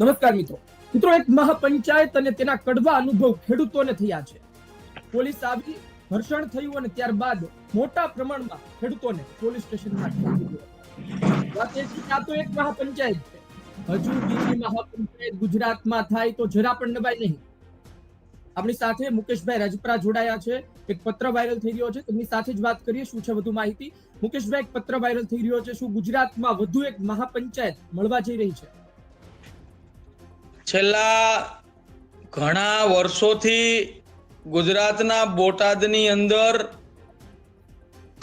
નમસ્કાર મિત્રો. મિત્રો, એક મહાપંચાયત અને તેના કડવા અનુભવ ખેડૂતોને થયા છે. પોલીસ આવી ઘર્ષણ થયું અને ત્યારબાદ મોટા પ્રમાણમાં ખેડૂતોને પોલીસ સ્ટેશનમાં વાત એ છે કે આ તો એક મહાપંચાયત છે. હજુ બીજી મહાપંચાયત ગુજરાતમાં થાય તો જરા પણ નવાય નહીં. આપણી સાથે મુકેશભાઈ રાજપરા જોડાયા છે. એક પત્ર વાયરલ થઈ રહ્યો છે. તેમની સાથે જ વાત કરીએ. શું છે વધુ માહિતી? મુકેશભાઈ, એક પત્ર વાયરલ થઈ રહ્યો છે. શું ગુજરાતમાં વધુ એક મહાપંચાયત મળવા જઈ રહી છે? છેલ્લા ઘણા વર્ષોથી ગુજરાતના બોટાદની અંદર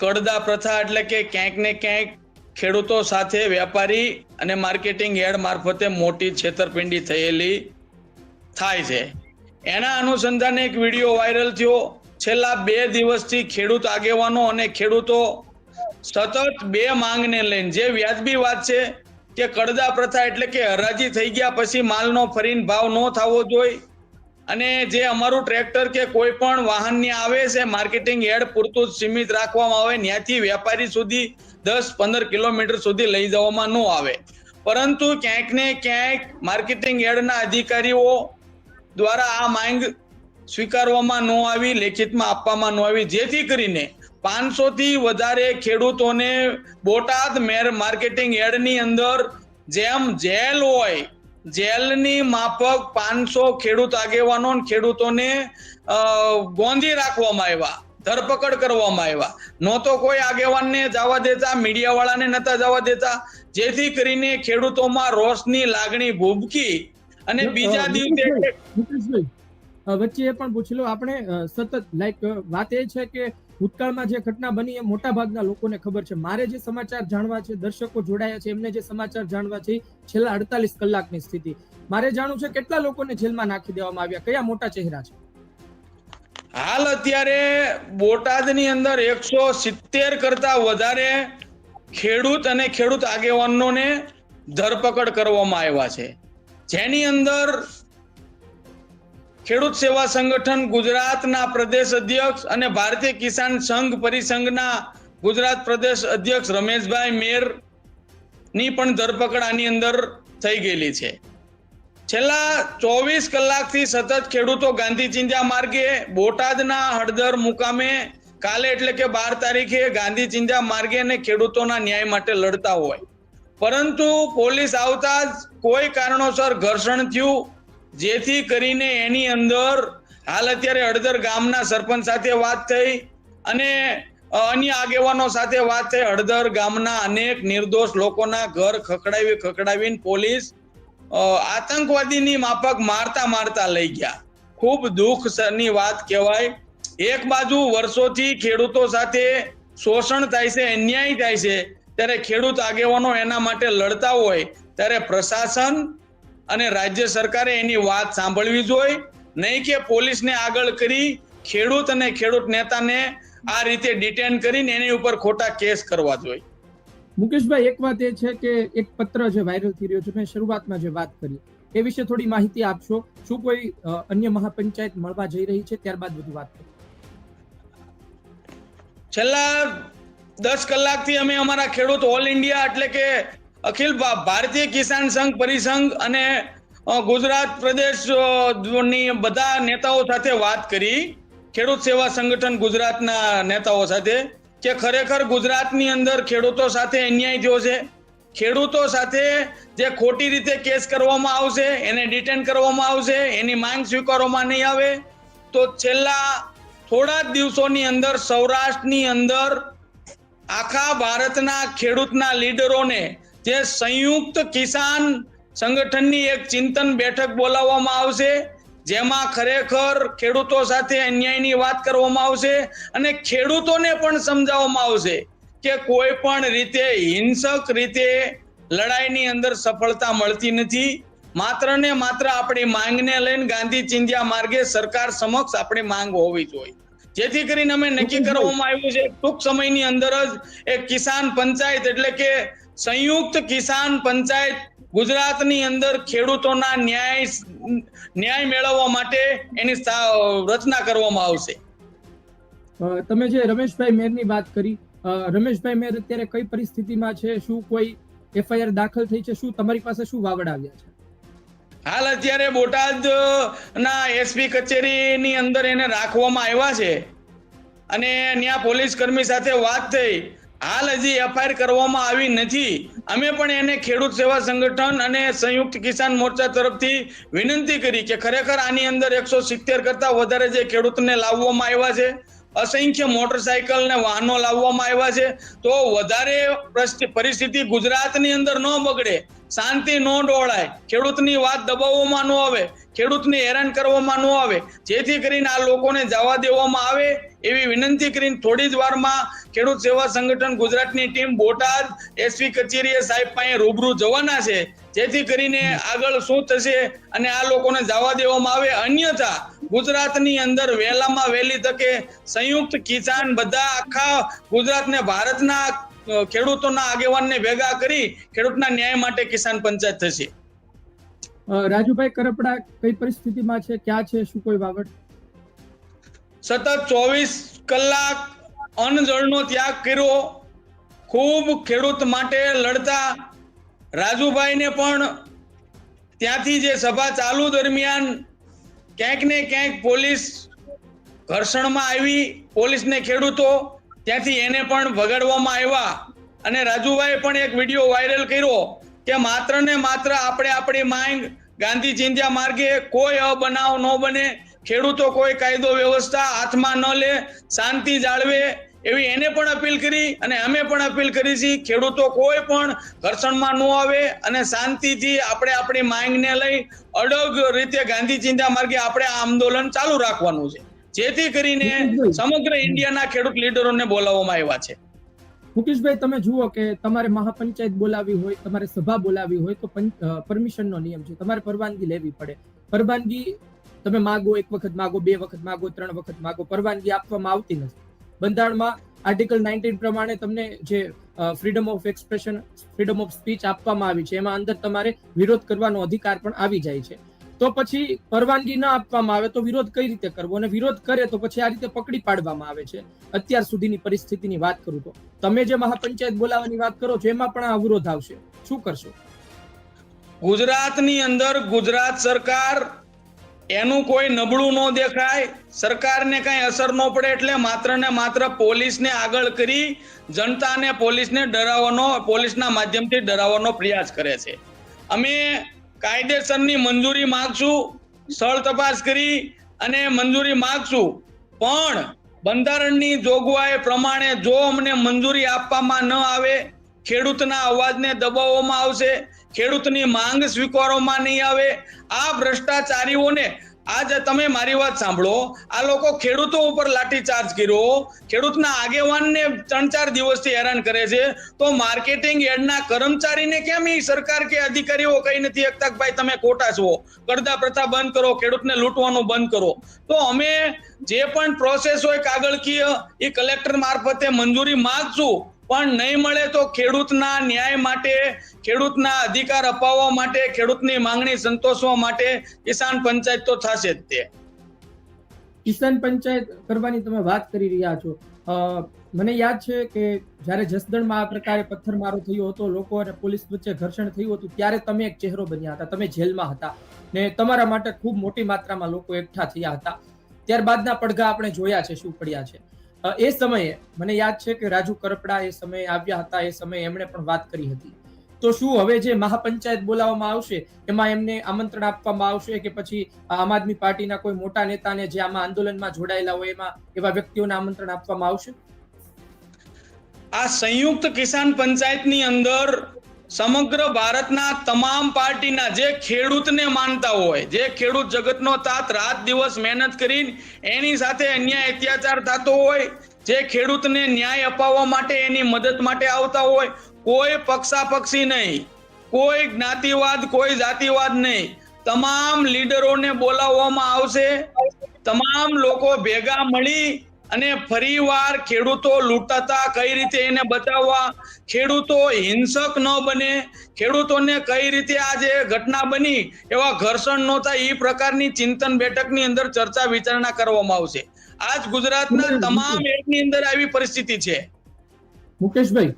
કડદા પ્રથા એટલે કે ક્યાંક ને ક્યાંક ખેડૂતો સાથે વેપારી અને માર્કેટિંગ હેડ મારફતે મોટી છેતરપિંડી થયેલી થાય છે. એના અનુસંધાને એક વીડિયો વાયરલ થયો. છેલ્લા બે દિવસથી ખેડૂત આગેવાનો અને ખેડૂતો સતત બે માંગને લઈને, જે વ્યાજબી વાત છે કે કડદા પ્રથા એટલે કે હરાજી થઈ ગયા પછી માલનો ફરીને ભાવ ન થવો જોઈએ અને જે અમારું ટ્રેક્ટર કે કોઈ પણ વાહનની આવે છે, માર્કેટિંગ હેડ પૂરતું સીમિત રાખવામાં આવે ત્યાંથી વેપારી સુધી દસ પંદર કિલોમીટર સુધી લઈ જવામાં ન આવે. પરંતુ ક્યાંક ને ક્યાંક માર્કેટિંગ હેડના અધિકારીઓ દ્વારા આ માંગ સ્વીકારવામાં ન આવી, લેખિતમાં આપવામાં ન આવી. જેથી કરીને પાંચસો થી વધારે ખેડૂતોને બોટાદ મેર માર્કેટિંગ એડની અંદર જેમ જેલ હોય જેલની માફક પાંચસો ખેડૂત આગેવાનો ખેડૂતોને ગોંધી રાખવામાં આવ્યા ધરપકડ કરવામાં આવ્યા. નહોતો કોઈ આગેવાનને જવા દેતા મીડિયાવાળાને નતા જવા દેતા. જેથી કરીને ખેડૂતોમાં રોષની લાગણી ભૂબકી અને બીજા દિવસે વચ્ચે એ પણ પૂછી લો આપણે સતત લાઈક વાત એ છે કે ભૂતકાળમાં જે ઘટના બની એ મોટા ભાગના લોકોને ખબર છે. મારે જે સમાચાર જાણવા છે, દર્શકો જોડાયા છે, એમને જે સમાચાર જાણવા છે છેલ્લા અડતાલીસ કલાકની સ્થિતિ. મારે જાણવું છે કેટલા લોકોને જેલમાં નાખી દેવામાં આવ્યા? કયા મોટા ચહેરા છે? હાલ અત્યારે બોટાદની અંદર એકસો સિત્તેર કરતા વધારે ખેડૂત અને ખેડૂત આગેવાનોને ધરપકડ કરવામાં આવ્યા છે. જેની અંદર ખેડૂત સેવા સંગઠન ગુજરાતના પ્રદેશ અધ્યક્ષ અને ભારતીય કિસાન સંઘ પરિસંઘના ગુજરાત પ્રદેશ અધ્યક્ષ રમેશભાઈ મેરની પણ ધરપકડ આની અંદર થઈ ગયેલી છે. છેલ્લા ચોવીસ કલાકથી સતત ખેડૂતો ગાંધી ચિંજા માર્ગે, બોટાદના હળદર મુકામે, કાલે એટલે કે બાર તારીખે ગાંધી ચિંજા માર્ગે અને ખેડૂતોના ન્યાય માટે લડતા હોય. પરંતુ પોલીસ આવતા જ કોઈ કારણોસર ઘર્ષણ થયું. જેથી કરીને એની અંદર હાલ અત્યારે હળદર ગામના સરપંચ સાથે વાત થઈ અને અન્ય આગેવાનો સાથે વાત થઈ. હળદર ગામના અનેક નિર્દોષ લોકોના ઘર ખખડાવી, ખખડાવીને પોલીસ આતંકવાદીની માફક મારતા મારતા લઈ ગયા. ખૂબ દુઃખની વાત કહેવાય. એક બાજુ વર્ષોથી ખેડૂતો સાથે શોષણ થાય છે, અન્યાય થાય છે, ત્યારે ખેડૂત આગેવાનો એના માટે લડતા હોય, ત્યારે પ્રશાસન અને રાજ્ય સરકારે એની વાત સાંભળવી જોઈએ નહીં કે પોલીસને આગળ કરી ખેડૂત અને ખેડૂત નેતાને આ રીતે ડિટેન કરીને એની ઉપર ખોટા કેસ કરવા જોઈએ મુકેશભાઈ એક વાત એ છે કે એક પત્ર જે વાયરલ થઈ રહ્યો છે મેં શરૂઆતમાં જે વાત કરી. એ વિશે થોડી માહિતી આપશો? શું કોઈ અન્ય મહાપંચાયત મળવા જઈ રહી છે? ત્યારબાદ બધું વાત છેલ્લા દસ કલાકથી અમે અમારા ખેડૂત ઓલ ઇન્ડિયા એટલે કે અખિલ ભારતીય કિસાન સંઘ, પરિસંઘ અને ગુજરાત પ્રદેશની બધા નેતાઓ સાથે વાત કરી. ખેડૂત સેવા સંગઠન ગુજરાતના નેતાઓ સાથે કે ખરેખર ગુજરાતની અંદર ખેડૂતો સાથે અન્યાય થયો છે. ખેડૂતો સાથે જે ખોટી રીતે કેસ કરવામાં આવશે, એને ડિટેન કરવામાં આવશે, એની માંગ સ્વીકારવામાં નહીં આવે. તો છેલ્લા થોડા જ દિવસોની અંદર સૌરાષ્ટ્રની અંદર આખા ભારતના ખેડૂતના લીડરોને જે સંયુક્ત કિસાન સંગઠનની એક ચિંતન બેઠક બોલાવવામાં આવશે જેમાં ખરેખર ખેડૂતો સાથે અન્યાયની વાત કરવામાં આવશે અને ખેડૂતોને પણ સમજાવવામાં આવશે કે કોઈ પણ રીતે હિંસક રીતે લડાઈની અંદર સફળતા મળતી નથી. માત્ર ને માત્ર આપણી માંગને લઈને ગાંધી ચિંધ્યા માર્ગે સરકાર સમક્ષ આપણી માંગ હોવી જોઈએ. જેથી કરીને અમે નક્કી કરવામાં આવ્યું છે ટૂંક સમયની અંદર જ એક કિસાન પંચાયત એટલે કે સંયુક્ત કિસાન પંચાયત ગુજરાતની અંદર ખેડૂતોના ન્યાય ન્યાય મેળવવા માટે એની રચના કરવામાં આવશે. તમે જે રમેશભાઈ મેરની વાત કરી રમેશભાઈ મેર અત્યારે કઈ પરિસ્થિતિમાં છે શું કોઈ એફઆઈઆર દાખલ થઈ છે શું તમારી પાસે શું વાવડ આવ્યા છે? હાલ અત્યારે બોટાદ ના એસપી કચેરીની અંદર એને રાખવામાં આવ્યા છે. અને ત્યાં પોલીસ કર્મી સાથે વાત થઈ. હાલ હજી એફઆઈઆર કરવામાં આવી નથી. અમે પણ એને ખેડૂત સેવા સંગઠન અને સંયુક્ત કિસાન મોરચા તરફથી વિનંતી કરી કે ખરેખર આની અંદર એકસો સિત્તેર કરતા વધારે જે ખેડૂતને લાવવામાં આવ્યા છે, અસંખ્ય મોટરસાયકલ ને વાહનો લાવવામાં આવ્યા છે, તો વધારે પરિસ્થિતિ ગુજરાતની અંદર ન બગડે. શાંતિ ન ડોળાય ખેડૂતની વાત દબાવવામાં ન આવે, ખેડૂતને હેરાન કરવામાં ન આવે. જેથી કરીને આ લોકોને જવા દેવામાં આવે એવી વિનંતી કરીને થોડી જ વારમાં ખેડૂત સેવા સંગઠન ગુજરાતની ટીમ બોટાદ એસપી કચેરીએ સાહેબ પાસે રૂબરૂ જવાના છે. જેથી કરીને આગળ શું થશે અને આ લોકોને જવા દેવામાં આવે. અન્યથા ગુજરાતની અંદર વહેલામાં વહેલી તકે સંયુક્ત કિસાન બધા આખા ગુજરાતને ભારતના ખેડૂતોના આગેવાનને ભેગા કરી ખેડૂતના ન્યાય માટે કિસાન પંચાયત થશે. રાજુભાઈ કરપડા કઈ પરિસ્થિતિમાં છે? ક્યાં છે? શું કોઈ બાબત? સતત ચોવીસ કલાક અન્નજળનો ત્યાગ કર્યો. ખૂબ ખેડૂત માટે લડતા રાજુભાઈને પણ ત્યાંથી જે સભા ચાલુ દરમિયાન ક્યાંક ને ક્યાંક પોલીસ ઘર્ષણમાં આવી. પોલીસને ખેડૂતો ત્યાંથી એને પણ વગાડવામાં આવ્યા. અને રાજુભાઈ પણ એક વીડિયો વાયરલ કર્યો કે માત્ર ને માત્ર આપણે આપણી માંગ ગાંધી ચિંધ્યા માર્ગે કોઈ અબનાવ ન બને. ખેડૂતો કોઈ કાયદો વ્યવસ્થા હાથમાં ન લે, શાંતિ જાળવે એવી એને પણ અપીલ કરી અને અમે પણ અપીલ કરી છે, ખેડૂતો કોઈ પણ ઘર્ષણમાં ન આવે અને શાંતિથી આપણે આપણી માંગને લઈ અડગ રીતે ગાંધી ચિંતા માર્ગે આપણે આ આંદોલન ચાલુ રાખવાનું છે. જેથી કરીને સમગ્ર ઇન્ડિયાના ખેડૂત લીડરોને બોલાવવામાં આવ્યા છે. મુકેશભાઈ તમે જુઓ કે તમારે મહાપંચાયત બોલાવી હોય તમારે સભા બોલાવી હોય તો પરમિશનનો નિયમ છે. તમારે પરવાનગી લેવી પડે. પરવાનગી તમે માગો એક વખત માગો બે વખત માગો ત્રણ વખત માગો પરવાનગી આપવામાં આવતી નથી. બંધારણમાં આર્ટિકલ નાઇન્ટીન પ્રમાણે તમને જે freedom of expression freedom of speech આપવામાં આવી છે એમાં અંદર તમારે વિરોધ કરવાનો અધિકાર પણ આવી જાય છે. તો પછી પરવાનગી ના આપવામાં આવે તો વિરોધ કઈ રીતે કરવો? અને વિરોધ કરે તો પછી આ રીતે પકડી પાડવામાં આવે છે. અત્યાર સુધીની પરિસ્થિતિની વાત કરું તો. તમે જે મહાપંચાયત બોલાવવાની વાત કરો છો એમાં પણ આ અવરોધ આવશે. શું કરશો? ગુજરાતની અંદર ગુજરાત સરકાર એનું કોઈ નબળું ન દેખાય. સરકારને કઈ અસર ન પડે એટલે માત્ર ને માત્ર પોલીસને આગળ કરી જનતાને પોલીસને ડરાવવાનો, પોલીસના માધ્યમથી ડરાવવાનો પ્રયાસ કરે છે. અમે કાયદેસરની મંજૂરી માગશું, સ્થળ તપાસ કરી અને મંજૂરી માગશું. પણ બંધારણની જોગવાઈ પ્રમાણે જો અમને મંજૂરી આપવામાં ન આવે, ખેડૂતના અવાજને દબાવવામાં આવશે, ખેડૂતની માંગ સ્વીકારવામાં નહીં આવે, આ ભ્રષ્ટાચારીઓને આજ તમે મારી વાત સાંભળો. આ લોકો ખેડૂતો ઉપર લાઠીચાર્જ કર્યો. ખેડૂતના આગેવાનને ત્રણ ચાર દિવસથી હેરાન કરે છે. તો માર્કેટિંગ એડના કર્મચારીને કેમ એ સરકાર કે અધિકારીઓ કઈ નથી શકતા ભાઈ તમે ખોટા છો? કરતા પ્રથા બંધ કરો, ખેડૂતને લૂંટવાનું બંધ કરો. તો અમે જે પણ પ્રોસેસ હોય કાગળકીય, એ કલેક્ટર મારફતે મંજૂરી માંગશું. પણ નહીં મળે તો ખેડૂતના ન્યાય માટે, ખેડૂતના અધિકાર અપાવવા માટે, ખેડૂતની માંગણી સંતોષવા માટે કિસાન પંચાયત તો થશે જ તે. કિસાન પંચાયત કરવાની તમે વાત કરી રહ્યા છો. મને યાદ છે કે જ્યારે જસદણમાં આ પ્રકારે પથ્થરમારો થયો હતો, લોકો અને પોલીસ વચ્ચે ઘર્ષણ થયું હતું, ત્યારે તમે એક ચહેરો બન્યા હતા. તમે જેલમાં હતા ને તમારા માટે ખૂબ મોટી માત્રામાં લોકો એકઠા થયા હતા. ત્યારબાદના પડઘા આપણે જોયા છે, શું પડ્યા છે. એ સમયે, મને યાદ છે કે રાજુ કરપડા એ સમયે આવ્યા હતા, એ સમયે એમણે પણ વાત કરી હતી. તો શું હવે જે મહાપંચાયત બોલાવવામાં આવશે, એમાં એમને આમંત્રણ આપવામાં આવશે કે પછી આમ આદમી પાર્ટીના કોઈ મોટા નેતાને જે આમાં આંદોલનમાં જોડાયેલા હોય એમાં એવા વ્યક્તિઓને આમંત્રણ આપવામાં આવશે? આ સંયુક્ત કિસાન પંચાયતની અંદર સમગ્ર ભારતના તમામ પાર્ટીના જે ખેડૂતને માનતા હોય, જે ખેડૂત જગતનો તાત રાત દિવસ મહેનત કરીને એની સાથે અન્યાય અત્યાચાર થતો હોય, જે ખેડૂતને ન્યાય અપાવવા માટે એની મદદ માટે આવતા હોય, કોઈ પક્ષાપક્ષી નહીં, કોઈ જ્ઞાતિવાદ, કોઈ જાતિવાદ નહીં. તમામ લીડરોને બોલાવવામાં આવશે, તમામ લોકો ભેગા મળી અને ફરીવાર ખેડૂતો લૂંટાતા કઈ રીતે એને બચાવવા? ખેડૂતો હિંસક ન બને. ખેડૂતોને કઈ રીતે આ જે ઘટના બની એવા ઘર્ષણ ન થાય એ પ્રકારની ચિંતન બેઠકની અંદર ચર્ચા વિચારણા કરવામાં આવશે. આજ ગુજરાતના તમામ એડની અંદર આવી પરિસ્થિતિ છે. મુકેશભાઈ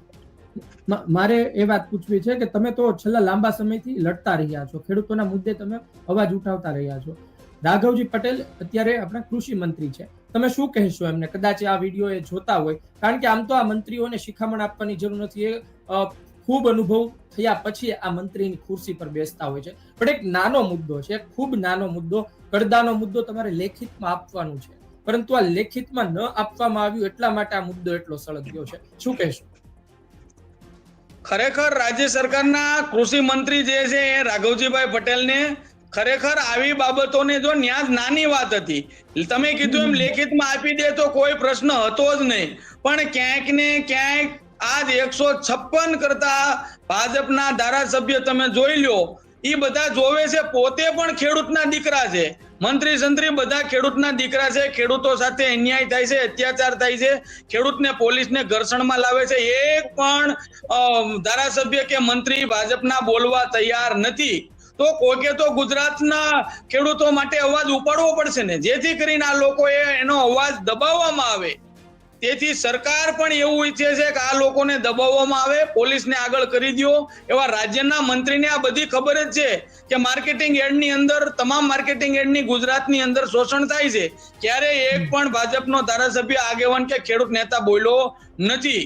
મારે એ વાત પૂછવી છે કે તમે તો છેલ્લા લાંબા સમયથી લડતા રહ્યા છો. ખેડૂતોના મુદ્દે તમે અવાજ ઉઠાવતા રહ્યા છો. રાઘવજી પટેલ અત્યારે આપણા કૃષિ મંત્રી છે. તમે શું કહેશો એમને? કદાચ આ વીડિયો એ જોતા હોય. કારણ કે આમ તો આ મંત્રીઓને શિખામણ આપવાની જરૂર નથી. એ ખૂબ અનુભવ થયા પછી આ મંત્રીની ખુરશી પર બેસતા હોય છે. પણ એક નાનો મુદ્દો છે, ખૂબ નાનો મુદ્દો કડદાનો મુદ્દો તમારે લેખિતમાં આપવાનું છે. પરંતુ આ લેખિતમાં ન આપવામાં આવ્યું એટલા માટે આ મુદ્દો એટલો સળગ્યો છે. શું કહેશો? ખરેખર રાજ્ય સરકારના કૃષિ મંત્રી જે છે એ રાઘવજીભાઈ પટેલને ખરેખર આવી બાબતોને જો ન્યાજ નાની વાત હતી. તમે કીધું એમ લેખિતમાં આપી દે તો કોઈ પ્રશ્ન હતો જ નહીં. પણ ક્યાંક ને ક્યાંક આજ એકસો છપ્પન કરતા ભાજપના ધારાસભ્ય તમે જોઈ લો એ બધા જોવે છે, પોતે પણ ખેડૂતના દીકરા છે. મંત્રી સંત્રી બધા ખેડૂતના દીકરા છે. ખેડૂતો સાથે અન્યાય થાય છે, અત્યાચાર થાય છે. ખેડૂતને પોલીસને ઘર્ષણમાં લાવે છે. એક પણ ધારાસભ્ય કે મંત્રી ભાજપના બોલવા તૈયાર નથી. તો કોકે તો ગુજરાતના ખેડૂતો માટે અવાજ ઉપાડવો પડશે ને? જેથી કરીને આ લોકોએ એનો અવાજ દબાવવામાં આવે. તેથી સરકાર પણ એવું ઈચ્છે છે કે આ લોકોને દબાવવામાં આવે. પોલીસને આગળ કરી દો એવા રાજ્યના મંત્રીને આ બધી ખબર જ છે કે માર્કેટિંગ એડની અંદર, તમામ માર્કેટિંગ એડની ગુજરાતની અંદર શોષણ થાય છે. ક્યારે એક પણ ભાજપનો ધારાસભ્ય આગેવાન કે ખેડૂત નેતા બોલ્યો નથી.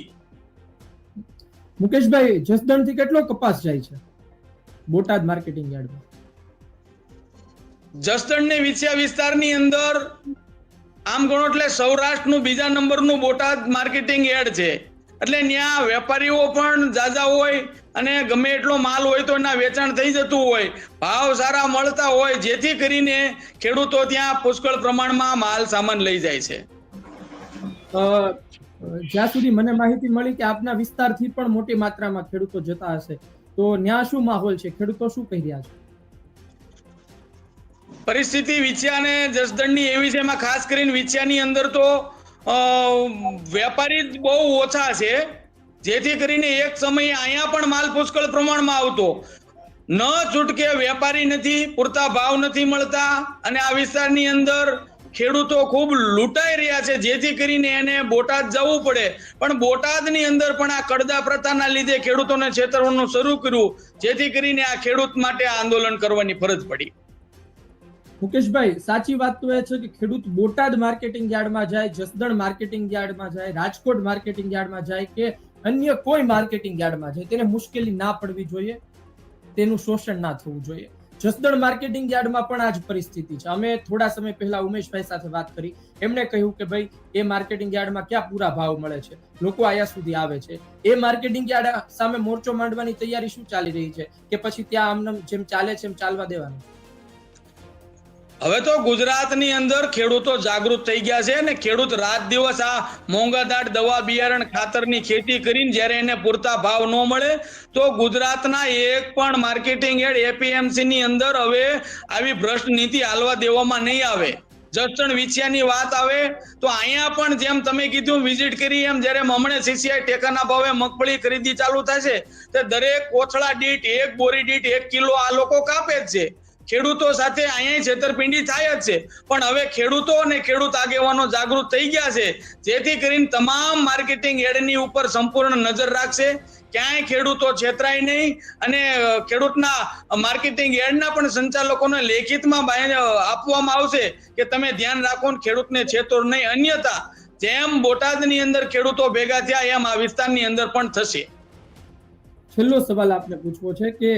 મુકેશભાઈ, જસદણથી કેટલો કપાસ જાય છે? બોટાદ માર્કેટિંગ યાર્ડમાં. જસદણને વિછિયા વિસ્તારની અંદર આમ ગણો એટલે સૌરાષ્ટ્રનું બીજા નંબરનું બોટાદ માર્કેટિંગ યાર્ડ છે. એટલે ત્યાં વેપારીઓ પણ જાજા હોય અને ગમે એટલો માલ હોય તો એના વેચાણ થઈ જતું હોય ભાવ સારા મળતા હોય જેથી કરીને ખેડૂતો ત્યાં પુષ્કળ પ્રમાણમાં માલ સામાન લઈ જાય છે. જ્યાં સુધી મને માહિતી મળી કે આપના વિસ્તારથી પણ મોટી માત્રામાં ખેડૂતો જતા હશે તો ત્યાં શું માહોલ છે? ખેડૂતો શું કહી રહ્યા છે? પરિસ્થિતિ વિછ્યા અને જસદણની એવી છે, એમાં ખાસ કરીને વિછ્યાની અંદર તો વેપારી બહુ ઓછા છે. જેથી કરીને એક સમયે અહીંયા પણ માલ પુષ્કળ પ્રમાણમાં આવતો. ન છૂટકે વેપારી નથી, પૂરતા ભાવ નથી મળતા. અને આ વિસ્તારની અંદર ખેડૂતો ખૂબ લૂંટાઈ રહ્યા છે. જેથી કરીને એને બોટાદ જવું પડે. પણ બોટાદની અંદર પણ આ કડદા પ્રથાના લીધે ખેડૂતોને છેતરવાનું શરૂ કર્યું. જેથી કરીને આ ખેડૂત માટે આ આંદોલન કરવાની ફરજ પડી. મુકેશભાઈ, સાચી વાત તો એ છે કે ખેડૂત બોટાદ માર્કેટિંગ યાર્ડમાં જાય, જસદણ માર્કેટિંગ યાર્ડમાં જાય, રાજકોટ માર્કેટિંગ યાર્ડમાં જાય કે અન્ય કોઈ માર્કેટિંગ યાર્ડમાં જાય, તેને મુશ્કેલી ના પડવી જોઈએ. તેનું શોષણ ના થવું જોઈએ. જસદણ માર્કેટિંગ યાર્ડમાં પણ આ જ પરિસ્થિતિ છે. અમે થોડા સમય પહેલા ઉમેશભાઈ સાથે વાત કરી. એમણે કહ્યું કે ભાઈ, એ માર્કેટિંગ યાર્ડમાં ક્યાં પૂરા ભાવ મળે છે? લોકો આયા સુધી આવે છે. એ માર્કેટિંગ યાર્ડ સામે મોરચો માંડવાની તૈયારી શું ચાલી રહી છે? કે પછી ત્યાં આમ જેમ ચાલે છે એમ ચાલવા દેવાનું? હવે તો ગુજરાતની અંદર ખેડૂતો જાગૃત થઈ ગયા છે ને ખેડૂત રાત દિવસ આ મોંઘાદાટ દવા બિયારણ ખાતરની ખેતી કરીને જ્યારે એને પૂરતા ભાવ ન મળે, તો ગુજરાતના એક પણ માર્કેટિંગ હેડ એપીએમસીની અંદર હવે આવી ભ્રષ્ટ નીતિ હાલવા દેવામાં નહીં આવે. જસણ વિછિયાની વાત આવે, તો અહીંયા પણ જેમ તમે કીધું વિઝિટ કરી, એમ જ્યારે હમણે સીસીઆઈ ટેકાના ભાવે મગફળી ખરીદી ચાલુ થશે, તે દરેક કોથળા દીઠ એક બોરી દીઠ એક કિલો આ લોકો કાપે જ છે. ખેડૂતો સાથે અહીંયા છેતરપિંડી થાય જ છે. પણ હવે ખેડૂતો અને ખેડૂત આગેવાનો જાગૃત થઈ ગયા છે. જેથી કરીને તમામ માર્કેટિંગ એડની ઉપર સંપૂર્ણ નજર રાખશે. ક્યાંય ખેડૂતો છેતરાય નહીં અને ખેડૂતના માર્કેટિંગ એડના પણ સંચાલકોને લેખિતમાં આપવામાં આવશે કે તમે ધ્યાન રાખો ખેડૂતને છેતરો નહીં. અન્યથા, જેમ બોટાદની અંદર ખેડૂતો ભેગા થયા, એમ આ વિસ્તારની અંદર પણ થશે. છેલ્લો સવાલ આપને પૂછવો છે કે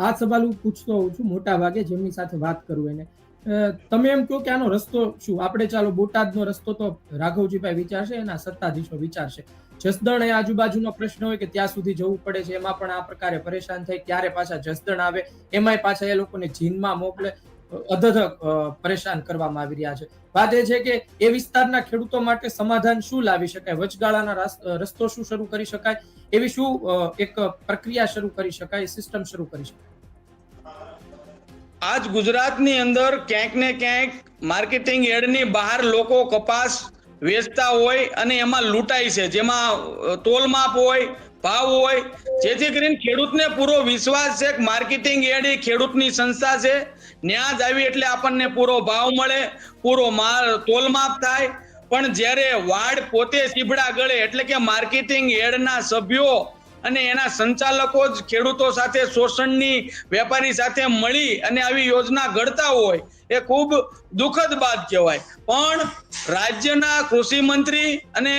આ સવાલ હું પૂછતો હોઉં છું મોટા ભાગે જેમની સાથે વાત કરું એને. તમે એમ કહો કે આનો રસ્તો શું? આપણે ચાલો બોટાદનો રસ્તો તો રાઘવજીભાઈ વિચારશે, એના સત્તાધીશો વિચારશે. જસદણ એ આજુબાજુનો પ્રશ્ન હોય કે ત્યાં સુધી જવું પડે છે, એમાં પણ આ પ્રકારે પરેશાન થાય, ક્યારે પાછા જસદણ આવે, એમાંય પાછા એ લોકોને જીનમાં મોકલે. અધધ પરેશાન કરવામાં આવી રહ્યા છે. વાત એ છે કે એ વિસ્તારના ખેડૂતો માટે સમાધાન શું લાવી શકાય? વચગાળાના રસ્તો શું શરૂ કરી શકાય? એવી શું એક પ્રક્રિયા શરૂ કરી શકાય? સિસ્ટમ શરૂ કરી શકાય. આજ ગુજરાતની અંદર ક્યાંક ને ક્યાંક માર્કેટિંગ એડની બહાર લોકો કપાસ વેચતા હોય અને એમાં લૂંટાય છે. જેમાં તોલમાપ હોય ભાવ હોય, જેથી કરીને ખેડૂતને પૂરો વિશ્વાસ છે કે માર્કેટિંગ એડ એ ખેડૂતની સંસ્થા છે. ન્યાજ આવી એટલે આપણને પૂરો ભાવ મળે, પૂરો માલ તોલમાપ થાય. પણ જ્યારે વાડ પોતે સીબડા ગળે એટલે કે માર્કેટિંગ એડના સભ્યો અને એના સંચાલકો જ ખેડૂતો સાથે શોષણની વેપારી સાથે મળી અને આવી યોજના ઘડતા હોય, એ ખૂબ દુઃખદ બાદ કહેવાય. પણ રાજ્યના કૃષિ મંત્રી અને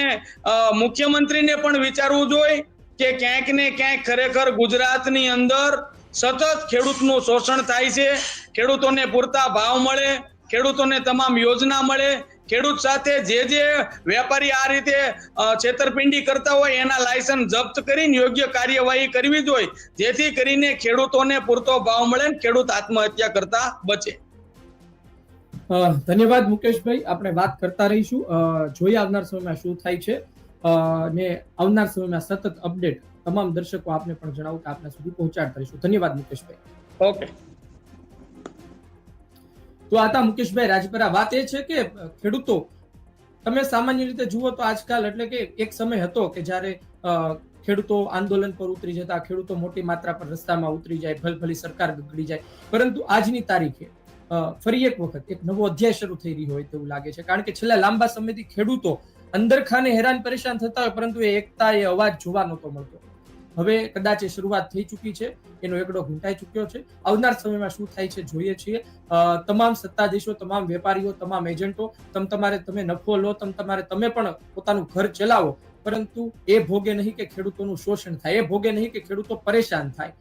મુખ્યમંત્રીને પણ વિચારવું જોઈએ કે ક્યાંક ને ક્યાંક ખરેખર ગુજરાતની અંદર સતત ખેડૂતનું શોષણ થાય છે. ખેડૂતોને પૂરતા ભાવ મળે, ખેડૂતોને તમામ યોજના મળે. ખેડૂત સાથે જે જે વેપારી આ રીતે છેતરપિંડી કરતા હોય એના લાયસન્સ જપ્ત કરીને યોગ્ય કાર્યવાહી કરવી જોઈએ જેથી કરીને ખેડૂતોને પૂરતો ભાવ મળે ખેડૂત આત્મહત્યા કરતા બચે. ધન્યવાદ મુકેશભાઈ. આપણે વાત કરતા રહીશું. જોઈએ આવનાર સમયમાં શું થાય છે. ને આવનાર સમયમાં સતત અપડેટ તમામ દર્શકો આપને પણ જણાવું કે આપના સુધી પહોંચાડ કરીશું. ધન્યવાદ મુકેશભાઈ. ઓકે. તો આ હતા મુકેશભાઈ રાજપરા. વાત એ છે કે ખેડૂતો તમે સામાન્ય રીતે જુઓ તો આજકાલ એટલે કે એક સમય હતો કે જ્યારે ખેડૂતો આંદોલન પર ઉતરી જતા ખેડૂતો મોટી માત્રા પર રસ્તામાં ઉતરી જાય ભલભલી સરકાર ગગડી જાય. પરંતુ આજની તારીખે ફરી એક વખત એક નવો અધ્યાય શરૂ થઈ રહ્યો હોય તેવું લાગે છે. કારણ કે છેલ્લા લાંબા સમયથી ખેડૂતો અંદર ખાને હેરાન પરેશાન થતા હોય, પરંતુ એ એકતા એ અવાજ જોવા નહોતો મળતો. હવે કદાચ એ શરૂઆત થઈ ચૂકી છે, એનો એકડો ઘૂંટાઈ ચૂક્યો છે. આવનાર સમયમાં શું થાય છે જોઈએ છીએ. તમામ સત્તાધીશો, તમામ વેપારીઓ, તમામ એજન્ટો, તમ તમારે તમે નફો લો, તમ તમારે તમે પણ પોતાનું ઘર ચલાવો. પરંતુ એ ભોગે નહીં કે ખેડૂતોનું શોષણ થાય, એ ભોગે નહીં કે ખેડૂતો પરેશાન થાય.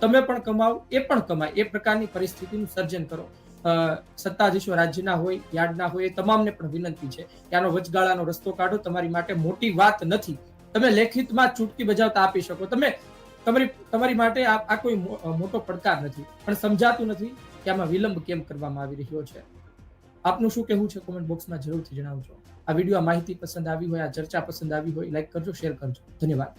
તમે પણ કમાવો એ પણ કમાય. એ પ્રકારની પરિસ્થિતિનું સર્જન કરો. સત્તાધીશો રાજ્યના હોય યાર્ડના હોય, એ તમામને પણ વિનંતી છે કે આનો વચગાળાનો રસ્તો કાઢો. તમારી માટે મોટી વાત નથી. તમે લેખિતમાં ચૂંટકી બજાવતા આપી શકો. તમે તમારી તમારી માટે આ કોઈ મોટો પડકાર નથી. પણ સમજાતું નથી કે આમાં વિલંબ કેમ કરવામાં આવી રહ્યો છે. આપનું શું કહેવું છે કોમેન્ટ બોક્સમાં જરૂરથી જણાવજો. આ વીડિયો માહિતી પસંદ આવી હોય, આ ચર્ચા પસંદ આવી હોય લાઈક કરજો શેર કરજો. ધન્યવાદ.